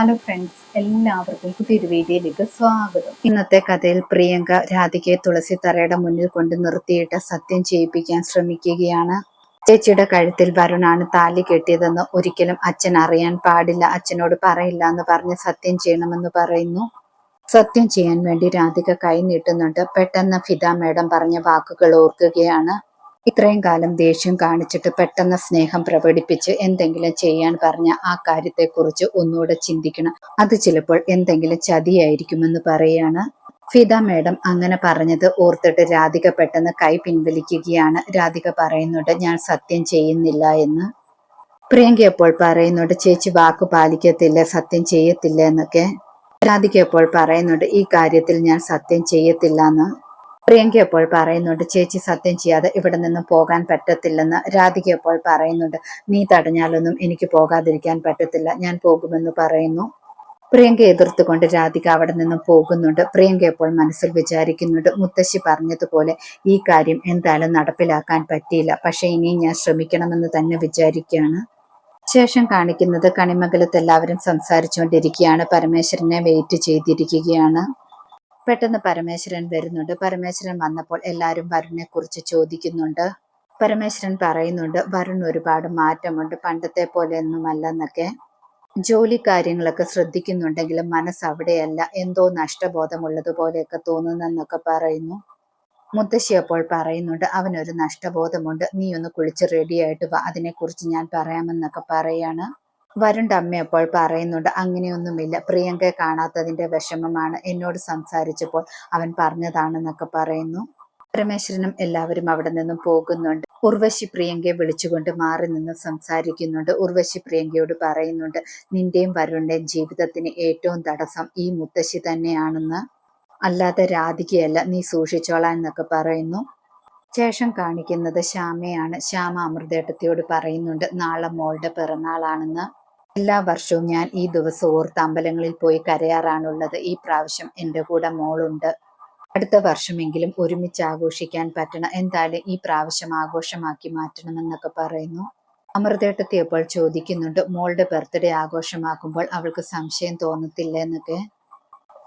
Hello friends എല്ലാവർക്കും പുതിയൊരു വീഡിയോയിലേക്ക് സ്വാഗതം. ഇന്നത്തെ കഥയിൽ പ്രിയങ്ക രാധികയെ തുളസി തറയുടെ മുന്നിൽ കൊണ്ട് നിർത്തിയിട്ട് സത്യം ചെയ്യിപ്പിക്കാൻ ശ്രമിക്കുകയാണ്. ചേച്ചിയുടെ കഴുത്തിൽ വരുണാണ് താലി കെട്ടിയതെന്ന് ഒരിക്കലും അച്ഛൻ അറിയാൻ പാടില്ല അച്ഛനോട് പറയില്ല എന്ന് പറഞ്ഞ് സത്യം ചെയ്യണമെന്ന് പറയുന്നു. സത്യം ചെയ്യാൻ വേണ്ടി രാധിക കൈ നീട്ടുന്നുണ്ട്. പെട്ടെന്ന് ഫിദ മേഡം പറഞ്ഞ വാക്കുകൾ ഓർക്കുകയാണ്. ഇത്രയും കാലം ദേഷ്യം കാണിച്ചിട്ട് പെട്ടെന്ന് സ്നേഹം പ്രകടിപ്പിച്ച് എന്തെങ്കിലും ചെയ്യാൻ പറഞ്ഞ ആ കാര്യത്തെക്കുറിച്ച് ഒന്നുകൂടെ ചിന്തിക്കണം. അത് ചിലപ്പോൾ എന്തെങ്കിലും ചതിയായിരിക്കുമെന്ന് പറയാണ്. ഫിദ മേഡം അങ്ങനെ പറഞ്ഞത് ഓർത്തിട്ട് രാധിക പെട്ടെന്ന് കൈ പിൻവലിക്കുകയാണ്. രാധിക പറയുന്നുണ്ട് ഞാൻ സത്യം ചെയ്യുന്നില്ല എന്ന്. പ്രിയങ്ക എപ്പോൾ പറയുന്നുണ്ട് ചേച്ചി വാക്ക് പാലിക്കത്തില്ല സത്യം ചെയ്യത്തില്ല എന്നൊക്കെ. രാധിക എപ്പോൾ പറയുന്നുണ്ട് ഈ കാര്യത്തിൽ ഞാൻ സത്യം ചെയ്യത്തില്ല എന്ന്. പ്രിയങ്ക എപ്പോൾ പറയുന്നുണ്ട് ചേച്ചി സത്യം ചെയ്യാതെ ഇവിടെ നിന്ന് പോകാൻ പറ്റത്തില്ലെന്ന് രാധിക എപ്പോൾ പറയുന്നുണ്ട് നീ തടഞ്ഞാലൊന്നും എനിക്ക് പോകാതിരിക്കാൻ പറ്റത്തില്ല ഞാൻ പോകുമെന്ന് പറയുന്നു. പ്രിയങ്ക എതിർത്തുകൊണ്ട് രാധിക അവിടെ നിന്ന് പോകുന്നുണ്ട്. പ്രിയങ്ക എപ്പോൾ മനസ്സിൽ വിചാരിക്കുന്നുണ്ട് മുത്തശ്ശി പറഞ്ഞതുപോലെ ഈ കാര്യം എന്തായാലും നടപ്പിലാക്കാൻ പറ്റിയില്ല പക്ഷെ ഇനിയും ഞാൻ ശ്രമിക്കണമെന്ന് തന്നെ വിചാരിക്കുകയാണ്. ശേഷം കാണിക്കുന്നത് കണിമംഗലത്ത് എല്ലാവരും സംസാരിച്ചുകൊണ്ടിരിക്കുകയാണ് പരമേശ്വരനെ വെയിറ്റ് ചെയ്തിരിക്കുകയാണ്. പെട്ടെന്ന് പരമേശ്വരൻ വരുന്നുണ്ട്. പരമേശ്വരൻ വന്നപ്പോൾ എല്ലാവരും വരുണിനെ കുറിച്ച് ചോദിക്കുന്നുണ്ട്. പരമേശ്വരൻ പറയുന്നുണ്ട് വരുൺ ഒരുപാട് മാറ്റമുണ്ട്. പണ്ടത്തെ പോലെ ഒന്നുമല്ലെന്നൊക്കെ ജോലി കാര്യങ്ങളൊക്കെ ശ്രദ്ധിക്കുന്നുണ്ടെങ്കിലും മനസ്സ് അവിടെയല്ല. എന്തോ നഷ്ടബോധമുള്ളതുപോലെയൊക്കെ തോന്നുന്നെന്നൊക്കെ പറയുന്നു. മുത്തശ്ശി അപ്പോൾ പറയുന്നുണ്ട് അവനൊരു നഷ്ടബോധമുണ്ട്. നീ ഒന്ന് കുളിച്ച് റെഡിയായിട്ട് വാ. അതിനെക്കുറിച്ച് ഞാൻ പറയാമെന്നൊക്കെ പറയാണ്. വരുണ്ട അമ്മ അപ്പോൾ പറയുന്നുണ്ട് അങ്ങനെയൊന്നുമില്ല. പ്രിയങ്കയെ കാണാത്തതിന്റെ വിഷമമാണ്. എന്നോട് സംസാരിച്ചപ്പോൾ അവൻ പറഞ്ഞതാണെന്നൊക്കെ പറയുന്നു. പരമേശ്വരനും എല്ലാവരും അവിടെ നിന്നും പോകുന്നുണ്ട്. ഉർവശി പ്രിയങ്കയെ വിളിച്ചുകൊണ്ട് മാറി നിന്ന് സംസാരിക്കുന്നുണ്ട്. ഉർവശി പ്രിയങ്കയോട് പറയുന്നുണ്ട് നിന്റെയും വരുണിന്റെയും ജീവിതത്തിന് ഏറ്റവും തടസ്സം ഈ മുത്തശ്ശി തന്നെയാണെന്ന്. അല്ലാതെ രാധികയല്ല നീ സൂക്ഷിച്ചോളാൻ എന്നൊക്കെ പറയുന്നു. ശേഷം കാണിക്കുന്നത് ശ്യാമയാണ്. ശ്യാമ അമൃതേട്ടത്തിയോട് പറയുന്നുണ്ട് നാളെ മോളുടെ പിറന്നാളാണെന്ന്. എല്ലാ വർഷവും ഞാൻ ഈ ദിവസം ഓർത്ത് അമ്പലങ്ങളിൽ പോയി കരയാറാണുള്ളത്. ഈ പ്രാവശ്യം എന്റെ കൂടെ മോളുണ്ട്. അടുത്ത വർഷമെങ്കിലും ഒരുമിച്ച് ആഘോഷിക്കാൻ പറ്റണം. എന്തായാലും ഈ പ്രാവശ്യം ആഘോഷമാക്കി മാറ്റണമെന്നൊക്കെ പറയുന്നു. അമൃതേട്ടത്തി അപ്പോൾ ചോദിക്കുന്നുണ്ട് മോളുടെ ബർത്ത്ഡേ ആഘോഷമാക്കുമ്പോൾ അവൾക്ക് സംശയം തോന്നത്തില്ല എന്നൊക്കെ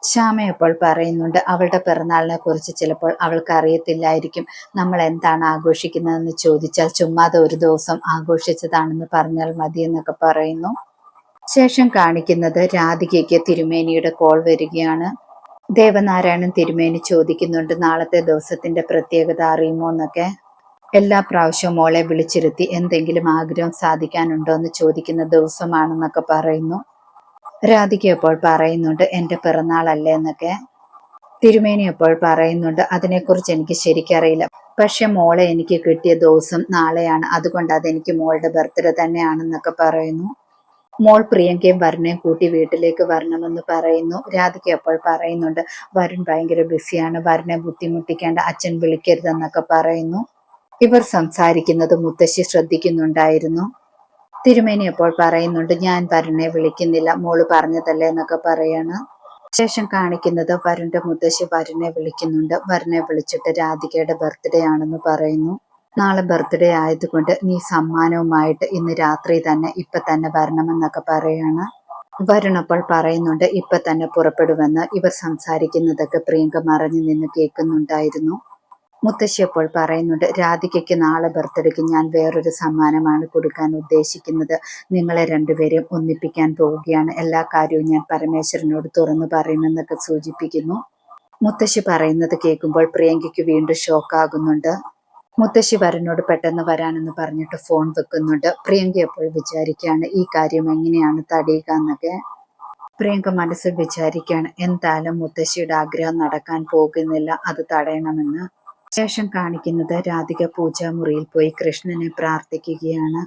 ശ്യാമ അപ്പോൾ പറയുന്നുണ്ട് അവളുടെ പിറന്നാളിനെ കുറിച്ച് ചിലപ്പോൾ അവൾക്ക് അറിയത്തില്ലായിരിക്കും നമ്മൾ എന്താണ് ആഘോഷിക്കുന്നതെന്ന് ചോദിച്ചാൽ ചുമ്മാതെ ഒരു ദിവസം ആഘോഷിച്ചതാണെന്ന് പറഞ്ഞാൽ മതി എന്നൊക്കെ പറയുന്നു. ശേഷം കാണിക്കുന്നത് രാധികയ്ക്ക് തിരുമേനിയുടെ കോൾ വരികയാണ്. ദേവനാരായണൻ തിരുമേനി ചോദിക്കുന്നുണ്ട് നാളത്തെ ദിവസത്തിന്റെ പ്രത്യേകത അറിയുമോ എന്നൊക്കെ? എല്ലാ പ്രാവശ്യവും മോളെ വിളിച്ചിരുത്തി എന്തെങ്കിലും ആഗ്രഹം സാധിക്കാനുണ്ടോ എന്ന് ചോദിക്കുന്ന ദിവസമാണെന്നൊക്കെ പറയുന്നു. രാധിക അപ്പോൾ പറയുന്നുണ്ട് എന്റെ പിറന്നാളല്ലേ എന്നൊക്കെ. തിരുമേനി അപ്പോൾ പറയുന്നുണ്ട് അതിനെക്കുറിച്ച് എനിക്ക് ശരിക്കറിയില്ല. പക്ഷെ മോളെ എനിക്ക് കിട്ടിയ ദിവസം നാളെയാണ്. അതുകൊണ്ട് അതെനിക്ക് മോളുടെ ബർത്ത്ഡേ തന്നെയാണെന്നൊക്കെ പറയുന്നു. മോൾ പ്രിയങ്കയും വരുണയും കൂട്ടി വീട്ടിലേക്ക് വരണമെന്ന് പറയുന്നു. രാധിക അപ്പോൾ പറയുന്നുണ്ട് വരുൺ ഭയങ്കര ബിസിയാണ് വരുണെ ബുദ്ധിമുട്ടിക്കേണ്ട അച്ഛൻ വിളിക്കരുതെന്നൊക്കെ പറയുന്നു. ഇവർ സംസാരിക്കുന്നത് മുത്തശ്ശി ശ്രദ്ധിക്കുന്നുണ്ടായിരുന്നു. തിരുമേനി അപ്പോൾ പറയുന്നുണ്ട് ഞാൻ വരുണെ വിളിക്കുന്നില്ല മോൾ പറഞ്ഞതല്ലേ എന്നൊക്കെ പറയാണ്. ശേഷം കാണിക്കുന്നത് വരുണിന്റെ മുത്തശ്ശി വരുണെ വിളിക്കുന്നുണ്ട്. വരുണെ വിളിച്ചിട്ട് രാധികയുടെ ബർത്ത്ഡേ ആണെന്ന് പറയുന്നു. നാളെ ബർത്ത്ഡേ ആയതുകൊണ്ട് നീ സമ്മാനവുമായിട്ട് ഇന്ന് രാത്രി തന്നെ ഇപ്പൊ തന്നെ വരണമെന്നൊക്കെ പറയാണ്. വരുണപ്പോൾ പറയുന്നുണ്ട് ഇപ്പൊ തന്നെ പുറപ്പെടുമെന്ന്. ഇവർ സംസാരിക്കുന്നതൊക്കെ പ്രിയങ്ക മറഞ്ഞു നിന്ന് കേൾക്കുന്നുണ്ടായിരുന്നു. മുത്തശ്ശി അപ്പോൾ പറയുന്നുണ്ട് രാധികയ്ക്ക് നാളെ ബർത്ത്ഡേക്ക് ഞാൻ വേറൊരു സമ്മാനമാണ് കൊടുക്കാൻ ഉദ്ദേശിക്കുന്നത്. നിങ്ങളെ രണ്ടുപേരെയും ഒന്നിപ്പിക്കാൻ പോവുകയാണ്. എല്ലാ കാര്യവും ഞാൻ പരമേശ്വരനോട് തുറന്നു പറയുമെന്നൊക്കെ സൂചിപ്പിക്കുന്നു. മുത്തശ്ശി പറയുന്നത് കേൾക്കുമ്പോൾ പ്രിയങ്കയ്ക്ക് വീണ്ടും ഷോക്കാകുന്നുണ്ട് മുത്തശ്ശി വരനോട് പെട്ടെന്ന് വരാനെന്ന് പറഞ്ഞിട്ട് ഫോൺ വെക്കുന്നുണ്ട്. പ്രിയങ്ക എപ്പോൾ വിചാരിക്കുകയാണ് ഈ കാര്യം എങ്ങനെയാണ് തടയുക എന്നൊക്കെ? പ്രിയങ്ക മനസ്സിൽ വിചാരിക്കുകയാണ് എന്തായാലും മുത്തശ്ശിയുടെ ആഗ്രഹം നടക്കാൻ പോകുന്നില്ല അത് തടയണമെന്ന്. ശേഷം കാണിക്കുന്നത് രാധിക പൂജാ മുറിയിൽ പോയി കൃഷ്ണനെ പ്രാർത്ഥിക്കുകയാണ്.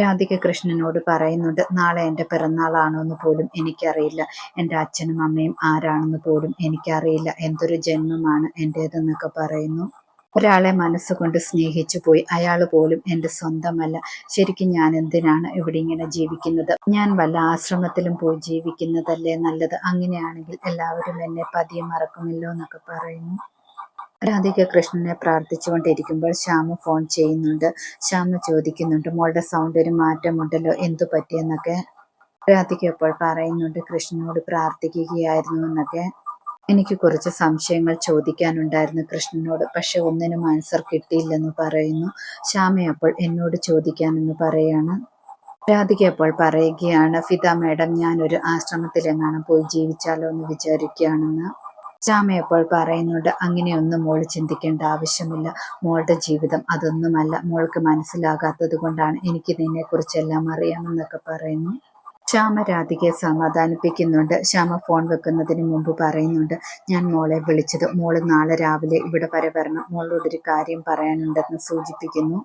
രാധിക കൃഷ്ണനോട് പറയുന്നുണ്ട് നാളെ എന്റെ പിറന്നാളാണോ എന്ന് പോലും എനിക്കറിയില്ല. എന്റെ അച്ഛനും അമ്മയും ആരാണെന്ന് പോലും എനിക്കറിയില്ല. എന്തൊരു ജന്മമാണ് എന്റേതെന്നൊക്കെ പറയുന്നു. ഒരാളെ മനസ്സുകൊണ്ട് സ്നേഹിച്ചു പോയി. അയാൾ പോലും എന്റെ സ്വന്തമല്ല. ശരിക്കും ഞാൻ എന്തിനാണ് ഇവിടെ ഇങ്ങനെ ജീവിക്കുന്നത്? ഞാൻ വല്ല ആശ്രമത്തിലും പോയി ജീവിക്കുന്നതല്ലേ നല്ലത്? അങ്ങനെയാണെങ്കിൽ എല്ലാവരും എന്നെ പതിയെ മറക്കുമല്ലോ എന്നൊക്കെ പറയുന്നു. രാധിക കൃഷ്ണനെ പ്രാർത്ഥിച്ചുകൊണ്ടിരിക്കുമ്പോൾ ശ്യാമ ഫോൺ ചെയ്യുന്നുണ്ട്. ശ്യാമ ചോദിക്കുന്നുണ്ട് മോളുടെ സൗണ്ട് ഒരു മാറ്റമുണ്ടല്ലോ? എന്തു പറ്റിയെന്നൊക്കെ? രാധിക ഇപ്പോൾ പറയുന്നുണ്ട് കൃഷ്ണനോട് പ്രാർത്ഥിക്കുകയായിരുന്നു എന്നൊക്കെ. എനിക്ക് കുറച്ച് സംശയങ്ങൾ ചോദിക്കാനുണ്ടായിരുന്നു കൃഷ്ണനോട്. പക്ഷെ ഒന്നിനും ആൻസർ കിട്ടിയില്ലെന്ന് പറയുന്നു. ശ്യാമ അപ്പോൾ എന്നോട് ചോദിക്കാമെന്ന് പറയാണ്. രാധിക അപ്പോൾ പറയുകയാണ് ഫിത മാഡം ഞാനൊരു എന്നാണ് പോയി ജീവിച്ചാലോ എന്ന് വിചാരിക്കുകയാണെന്ന്. ശ്യാമ അപ്പോൾ പറയുന്നുണ്ട് അങ്ങനെയൊന്നും മോൾ ചിന്തിക്കേണ്ട ആവശ്യമില്ല. മോളുടെ ജീവിതം അതൊന്നുമല്ല. മോൾക്ക് മനസ്സിലാകാത്തത് കൊണ്ടാണ് എനിക്ക് നിന്നെക്കുറിച്ചെല്ലാം അറിയാമെന്നൊക്കെ പറയുന്നു. ശ്യാമ രാധികയെ സമാധാനിപ്പിക്കുന്നുണ്ട്. ശ്യാമ ഫോൺ വെക്കുന്നതിന് മുമ്പ് പറയുന്നുണ്ട് ഞാൻ മോളെ വിളിച്ചത്. മോൾ നാളെ രാവിലെ ഇവിടെ വരെ വരണം. മോളോടൊരു കാര്യം പറയാനുണ്ടെന്ന് സൂചിപ്പിക്കുന്നു.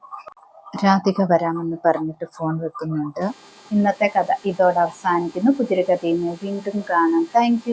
രാധിക വരാമെന്ന് പറഞ്ഞിട്ട് ഫോൺ വെക്കുന്നുണ്ട്. ഇന്നത്തെ കഥ ഇതോടെ അവസാനിക്കുന്നു. പുതിയൊരു കഥയുമായി വീണ്ടും കാണാം. താങ്ക്